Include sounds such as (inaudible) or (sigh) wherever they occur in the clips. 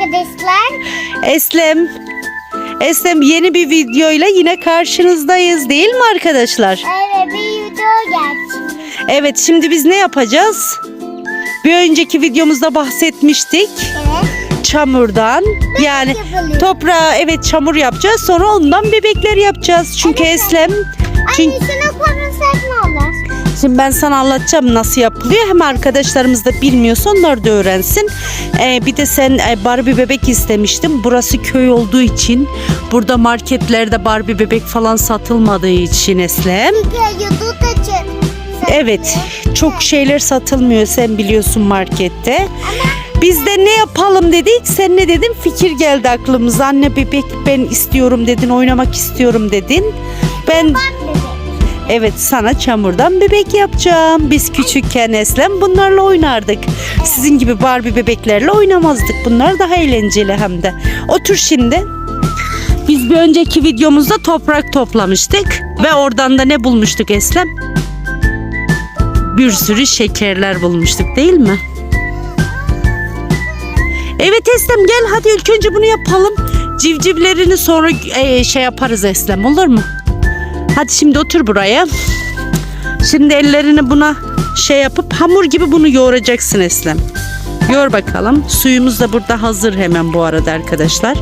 arkadaşlar. Eslem. Eslem yeni bir videoyla yine karşınızdayız değil mi arkadaşlar? Evet bir video geldi. Evet şimdi biz ne yapacağız? Bir önceki videomuzda bahsetmiştik. Evet. Çamurdan yani yapılıyor. toprağa evet çamur yapacağız sonra ondan bebekler yapacağız. Çünkü Eslem çünkü Annesine konuşsak ne olur? Şimdi ben sana anlatacağım nasıl yapılıyor. Hem arkadaşlarımız da bilmiyorsa onlar da öğrensin. Ee, bir de sen e, Barbie bebek istemiştin. Burası köy olduğu için burada marketlerde Barbie bebek falan satılmadığı için Eslem. Evet çok şeyler satılmıyor sen biliyorsun markette. Biz de ne yapalım dedik. Sen ne dedin? Fikir geldi aklımıza. Anne bebek ben istiyorum dedin. Oynamak istiyorum dedin. Ben Evet sana çamurdan bebek yapacağım. Biz küçükken Eslem bunlarla oynardık. Sizin gibi Barbie bebeklerle oynamazdık. Bunlar daha eğlenceli hem de. Otur şimdi. Biz bir önceki videomuzda toprak toplamıştık. Ve oradan da ne bulmuştuk Eslem? Bir sürü şekerler bulmuştuk değil mi? Evet Eslem gel hadi ilk önce bunu yapalım. Civcivlerini sonra e, şey yaparız Eslem olur mu? Hadi şimdi otur buraya. Şimdi ellerini buna şey yapıp hamur gibi bunu yoğuracaksın Eslem. Yoğur bakalım. Suyumuz da burada hazır hemen bu arada arkadaşlar.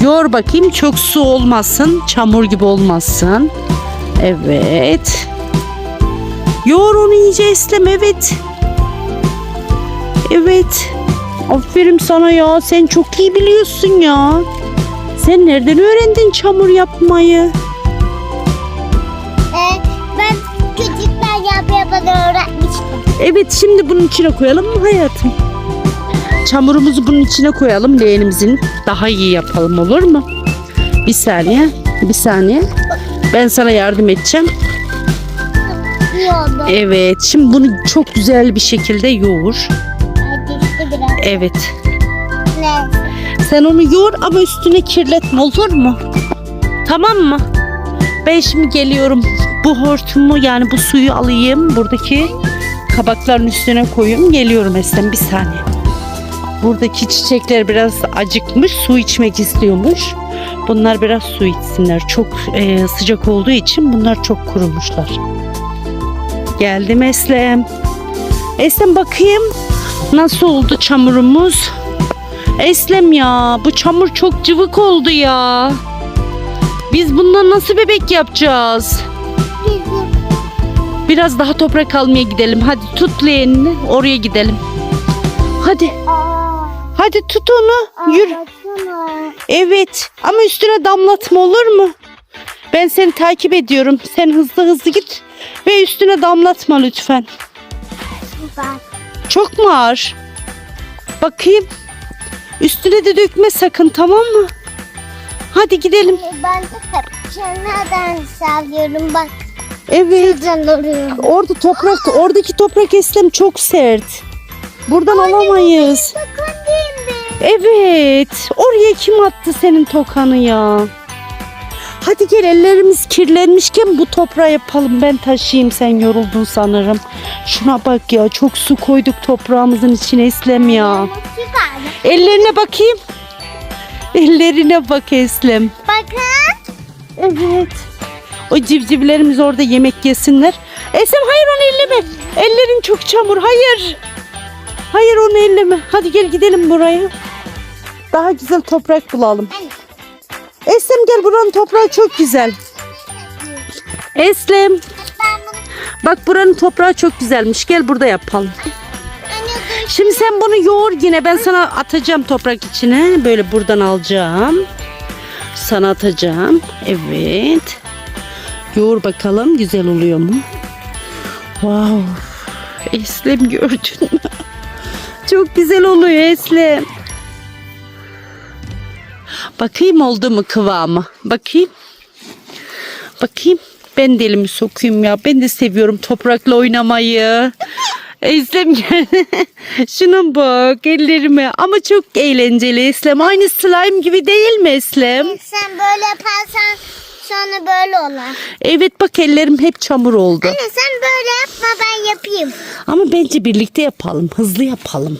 Yoğur bakayım çok su olmasın. Çamur gibi olmasın. Evet. Yoğur onu iyice Eslem evet. Evet. Aferin sana ya. Sen çok iyi biliyorsun ya. Sen nereden öğrendin çamur yapmayı? Evet şimdi bunun içine koyalım mı hayatım? Çamurumuzu bunun içine koyalım leğenimizin. Daha iyi yapalım olur mu? Bir saniye. Bir saniye. Ben sana yardım edeceğim. Evet şimdi bunu çok güzel bir şekilde yoğur. Evet. Ne? Sen onu yoğur ama üstüne kirletme olur mu? Tamam mı? Ben şimdi geliyorum. Bu hortumu yani bu suyu alayım. Buradaki kabakların üstüne koyayım. Geliyorum Eslem bir saniye. Buradaki çiçekler biraz acıkmış. Su içmek istiyormuş. Bunlar biraz su içsinler. Çok e, sıcak olduğu için bunlar çok kurumuşlar. Geldim Eslem. Eslem bakayım. Nasıl oldu çamurumuz? Eslem ya bu çamur çok cıvık oldu ya. Biz bundan nasıl bebek yapacağız? Biraz daha toprak almaya gidelim. Hadi tut leğenini oraya gidelim. Hadi hadi tut onu yürü. Evet ama üstüne damlatma olur mu? Ben seni takip ediyorum. Sen hızlı hızlı git ve üstüne damlatma lütfen. Çok mu ağır? Bakayım. Üstüne de dökme sakın tamam mı? Hadi gidelim. Ben de kenardan sallıyorum bak. Evet. Orada toprak, oradaki toprak eslem çok sert. Buradan alamayız. Bakın değil mi? Evet. Oraya kim attı senin tokanı ya? Hadi gel ellerimiz kirlenmişken bu toprağı yapalım. Ben taşıyayım sen yoruldun sanırım. Şuna bak ya çok su koyduk toprağımızın içine Eslem ya. Ellerine bakayım. Ellerine bak Eslem. Bakın. Evet. O civcivlerimiz orada yemek yesinler. Eslem hayır onu elleme. Ellerin çok çamur. Hayır. Hayır onu elleme. Hadi gel gidelim buraya. Daha güzel toprak bulalım. Eslem gel buranın toprağı çok güzel. Eslem bak buranın toprağı çok güzelmiş. Gel burada yapalım. Şimdi sen bunu yoğur yine ben sana atacağım toprak içine. Böyle buradan alacağım. Sana atacağım. Evet. Yoğur bakalım güzel oluyor mu? Wow. Eslem gördün mü? Çok güzel oluyor Eslem. Bakayım oldu mu kıvamı? Bakayım. Bakayım. Ben de elimi sokayım ya. Ben de seviyorum toprakla oynamayı. Eslem gel. (laughs) Şuna bak ellerime. Ama çok eğlenceli Eslem. Aynı slime gibi değil mi Eslem? Sen böyle yaparsan sonra böyle olur. Evet bak ellerim hep çamur oldu. Anne sen böyle yapma ben yapayım. Ama bence birlikte yapalım. Hızlı yapalım.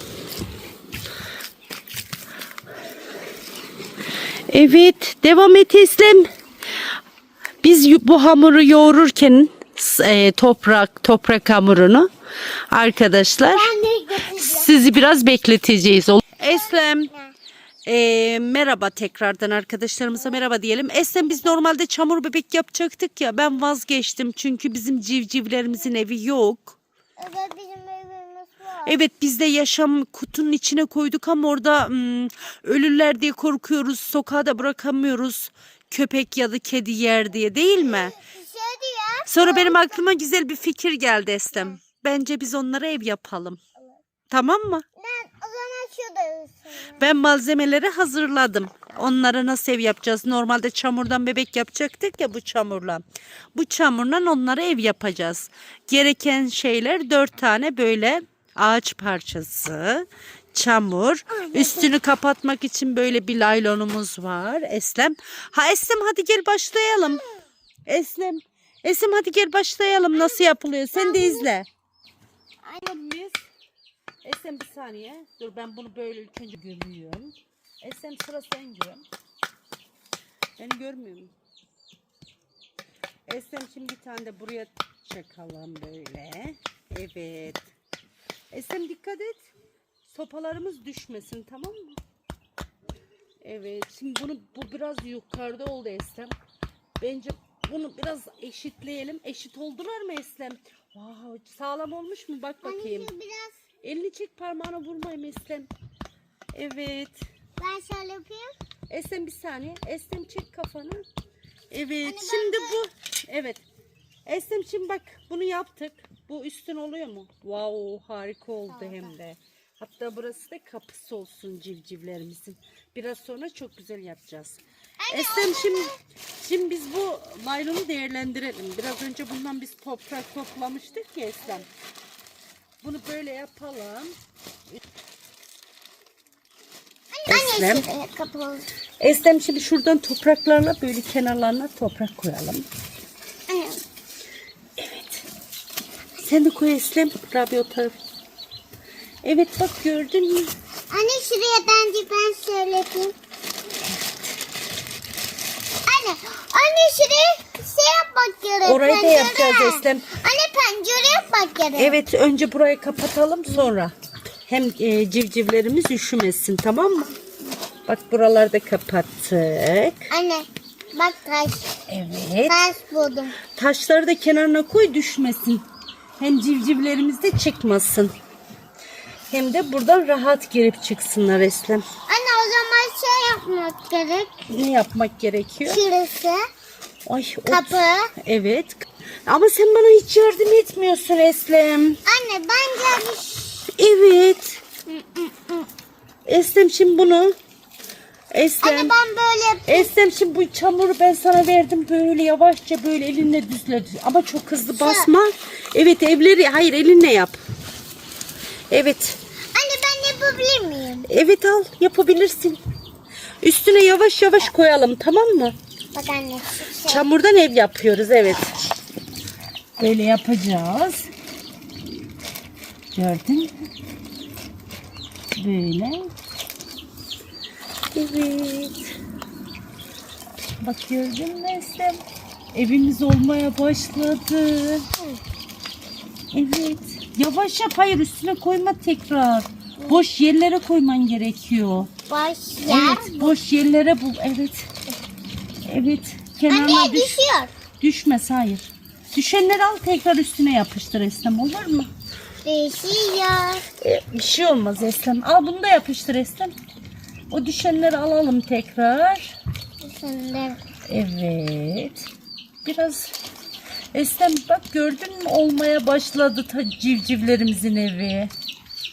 Evet devam et Eslem. Biz bu hamuru yoğururken e, toprak toprak hamurunu arkadaşlar sizi biraz bekleteceğiz. Eslem e, merhaba tekrardan arkadaşlarımıza merhaba diyelim. Eslem biz normalde çamur bebek yapacaktık ya ben vazgeçtim çünkü bizim civcivlerimizin evi yok. Evet bizim evimiz var. Evet biz de yaşam kutunun içine koyduk ama orada hmm, ölürler diye korkuyoruz. Sokağa da bırakamıyoruz. Köpek ya da kedi yer diye değil mi? Bir şey diyor. Sonra benim aklıma güzel bir fikir geldi Estem. Bence biz onlara ev yapalım. Tamam mı? Ben Ben malzemeleri hazırladım. Onlara nasıl ev yapacağız? Normalde çamurdan bebek yapacaktık ya bu çamurla. Bu çamurla onlara ev yapacağız. Gereken şeyler dört tane böyle ağaç parçası, çamur. Üstünü kapatmak için böyle bir laylonumuz var. Eslem. Ha Eslem hadi gel başlayalım. Eslem. Eslem hadi gel başlayalım. Nasıl yapılıyor? Sen de izle. Biz Esem bir saniye. Dur ben bunu böyle ilk önce görüyorum. Esem sıra sen gör. Beni görmüyor musun? Esem şimdi bir tane de buraya çakalım böyle. Evet. Esem dikkat et. Sopalarımız düşmesin tamam mı? Evet. Şimdi bunu bu biraz yukarıda oldu Eslem. Bence bunu biraz eşitleyelim. Eşit oldular mı Eslem? Wow, sağlam olmuş mu? Bak bakayım. Anneciğim biraz Elini çek parmağına vurmayayım Eslem. Evet. ben şöyle yapayım. Eslem bir saniye. Eslem çek kafanı. Evet. Anne, ben şimdi bu. Evet. Eslem şimdi bak bunu yaptık. Bu üstün oluyor mu? Wow harika oldu hem de. Hatta burası da kapısı olsun civcivlerimizin. Biraz sonra çok güzel yapacağız. Eslem şimdi şimdi biz bu naylonu değerlendirelim. Biraz önce bundan biz toprak toplamıştık ya Eslem. Bunu böyle yapalım. Eslem. Kapalı. Eslem şimdi şuradan topraklarla böyle kenarlarına toprak koyalım. Anne. Sen de koy Eslem. Rabi o taraf. Evet bak gördün mü? Anne şuraya bence ben yapayım. Anne, anne şuraya şey yapmak gerek. Orayı da yapacağız Eslem. Anne pencere yapmak gerek. Evet önce burayı kapatalım sonra. Hem e, civcivlerimiz üşümesin tamam mı? Bak buraları da kapattık. Anne bak taş. Evet. Taş buldum. Taşları da kenarına koy düşmesin. Hem civcivlerimiz de çıkmasın. Hem de buradan rahat girip çıksınlar Eslem. Anne o zaman şey yapmak gerek. Ne yapmak gerekiyor? Şurası. Ay, ot. Kapı. Evet. Ama sen bana hiç yardım etmiyorsun Eslem. Anne bence bir Evet. Eslem şimdi bunu. Eslem. Anne ben böyle. Eslem şimdi bu çamuru ben sana verdim böyle yavaşça böyle elinle düzle düz- ama çok hızlı basma. Evet evleri hayır elinle yap. Evet. Anne ben yapabilir miyim? Evet al yapabilirsin. Üstüne yavaş yavaş koyalım tamam mı? Bak anne şey. Çamurdan ev yapıyoruz evet. Böyle yapacağız. Gördün mü? Böyle. Evet. Bak gördün mü Eslem? Evimiz olmaya başladı. Evet. Yavaş yap hayır üstüne koyma tekrar. Boş yerlere koyman gerekiyor. Baş yer. Evet boş yerlere bu. Evet. Evet. Kenarına Anne düş. düşüyor. Düşmez hayır. Düşenleri al tekrar üstüne yapıştır Eslem olur mu? Düşüyor. E, bir şey olmaz Eslem. Al bunu da yapıştır Eslem. O düşenleri alalım tekrar. Şimdi Evet. Biraz Eslem bak gördün mü olmaya başladı ta civcivlerimizin evi.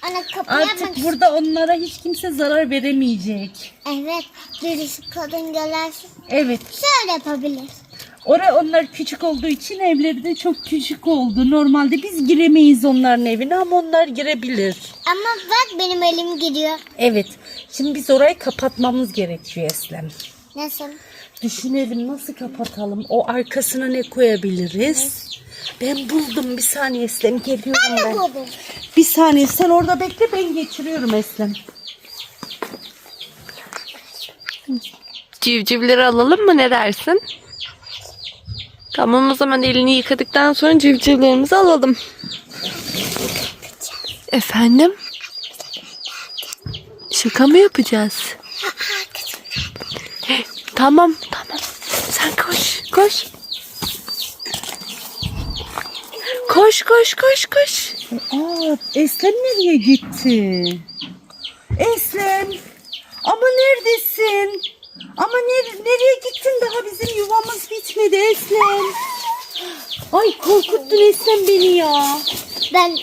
Ana kapı Artık yapmak burada onlara hiç kimse zarar veremeyecek. Evet. Birisi kadın gelerse Evet. şöyle yapabilir. Oraya onlar küçük olduğu için evleri de çok küçük oldu. Normalde biz giremeyiz onların evine ama onlar girebilir. Ama bak benim elim gidiyor. Evet. Şimdi biz orayı kapatmamız gerekiyor Eslem. Nasıl? Düşünelim nasıl kapatalım? O arkasına ne koyabiliriz? Ben buldum. Bir saniye Eslem geliyorum Ben de ben. buldum. Bir saniye sen orada bekle ben geçiriyorum Eslem. Civcivleri alalım mı ne dersin? Tamam o zaman elini yıkadıktan sonra civcivlerimizi alalım. Efendim? Şaka mı yapacağız? Tamam tamam. Sen koş koş. Koş koş koş koş. Aa, Eslem nereye gitti? Eslem. Ama neredesin? Ama ner- nereye gittin? Daha bizim yuvamız bitmedi Eslem. Ay korkuttun Eslem beni ya. Ben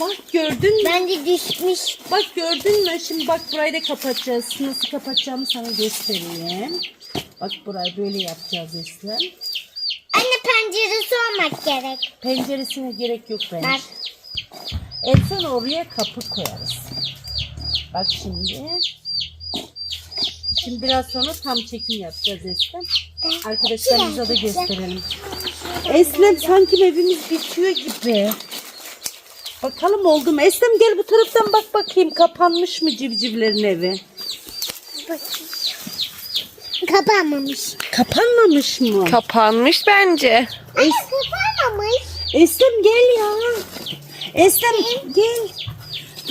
Bak gördün mü? ben de düşmüş. Bak gördün mü? Şimdi bak burayı da kapatacağız. Nasıl kapatacağımı sana göstereyim. Bak burayı böyle yapacağız Eslem. Anne penceresi olmak gerek. Penceresine gerek yok bence. Bak. Son oraya kapı koyarız. Bak şimdi. Şimdi biraz sonra tam çekim yapacağız Eslem. Arkadaşlarımıza da gösterelim. Eslem sanki evimiz bitiyor gibi. Bakalım oldu mu? Eslem gel bu taraftan bak bakayım kapanmış mı civcivlerin evi? Bakayım. Kapanmamış. Kapanmamış mı? Kapanmış bence. Anne kapanmamış. Eslem gel ya. Eslem gel.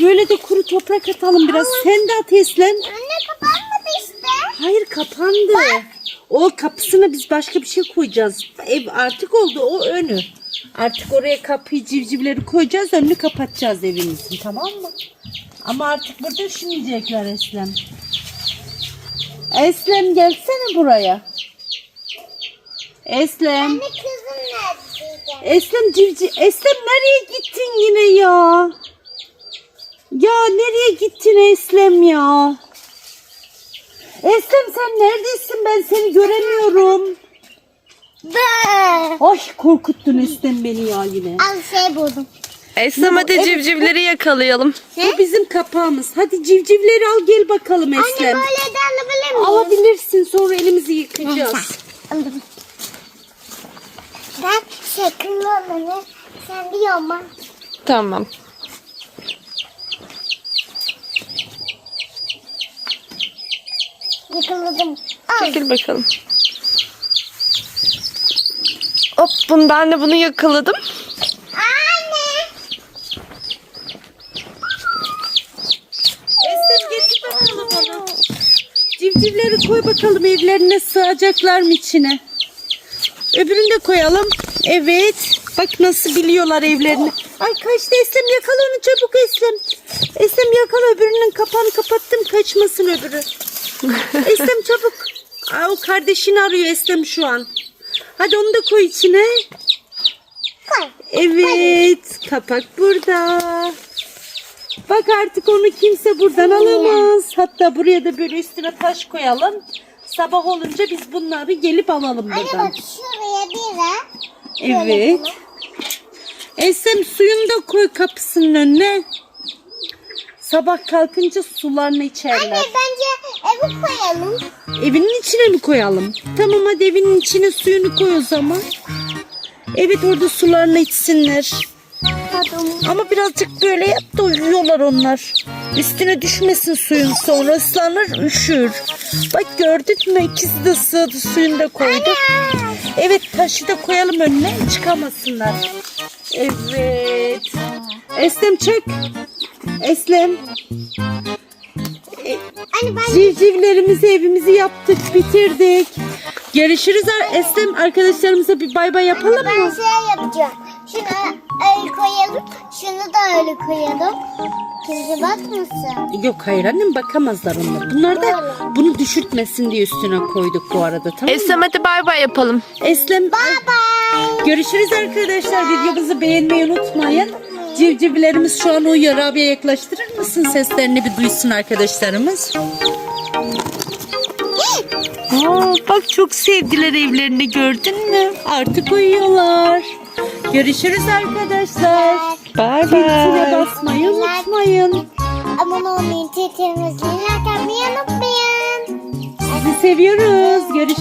Böyle de kuru toprak atalım biraz. Sen de at Eslem. Anne kapanmadı işte. Hayır kapandı. O kapısına biz başka bir şey koyacağız. Ev artık oldu o önü. Artık oraya kapıyı civcivleri koyacağız önünü kapatacağız evimizin tamam mı? Ama artık burada üşümeyecekler Eslem. Eslem gelsene buraya. Eslem. Anne kızım neredeydi? Eslem civciv. Eslem nereye gittin yine ya? Ya nereye gittin Eslem ya? Eslem sen neredesin? Ben seni göremiyorum. Ay korkuttun Eslem beni ya yine. Al şey buldum. Eslem hadi evet, civcivleri yakalayalım. Bu bizim kapağımız. Hadi civcivleri al gel bakalım Anne Eslem. böyle de alabilir miyim? Alabilirsin sonra elimizi yıkayacağız. Aldım. Ben şekilli olanı sen biliyor musun? Tamam. Yıkıldım. Al. Çekil bakalım. Hop bunu ben de bunu yakaladım. Anne. Eslem getir bakalım onu. Civcivleri koy bakalım evlerine sığacaklar mı içine? Öbürünü de koyalım. Evet. Bak nasıl biliyorlar evlerini. Ay kaçtı Eslem yakala onu çabuk Eslem. Eslem yakala öbürünün kapağını kapattım kaçmasın öbürü. (laughs) Eslem çabuk. Aa, o kardeşini arıyor Eslem şu an. Hadi onu da koy içine. Koy. Evet, kapak burada. Bak artık onu kimse buradan alamaz. Hatta buraya da böyle üstüne taş koyalım. Sabah olunca biz bunları gelip alalım Anne buradan. bak şuraya bir de. Evet. Esem suyunu da koy kapısının önüne. Sabah kalkınca sularını Anne içerler. bence evi koyalım. Evinin içine mi koyalım? Tamam hadi evinin içine suyunu koy o zaman. Evet orada sularını içsinler. Ama birazcık böyle yap da uyuyorlar onlar. Üstüne düşmesin suyun sonra ıslanır üşür. Bak gördün mü ikisi de sığdı suyunu da koyduk. Evet taşı da koyalım önüne çıkamasınlar. Evet. Eslem çek. Eslem. Ben Civcivlerimizi evimizi yaptık bitirdik. Görüşürüz Eslem arkadaşlarımıza bir bay bay yapalım ben mı? şey yapacağım. Şunu öyle koyalım. Şunu da öyle koyalım. Kimse bakmasın. Yok hayır annem bakamazlar onlar. Bunlar da bunu düşürtmesin diye üstüne koyduk bu arada tamam mı? Eslem hadi bay bay yapalım. Eslem Bye bye. görüşürüz arkadaşlar. Videomuzu beğenmeyi unutmayın. Civcivlerimiz şu an uyuyor. Abiye yaklaştırır mısın? Seslerini bir duysun arkadaşlarımız. Aa, bak çok sevdiler evlerini gördün mü? Artık uyuyorlar. Görüşürüz arkadaşlar. Bay Zile basmayı unutmayın. Abone olmayı, like atmayı unutmayın. Sizi seviyoruz. Görüşürüz.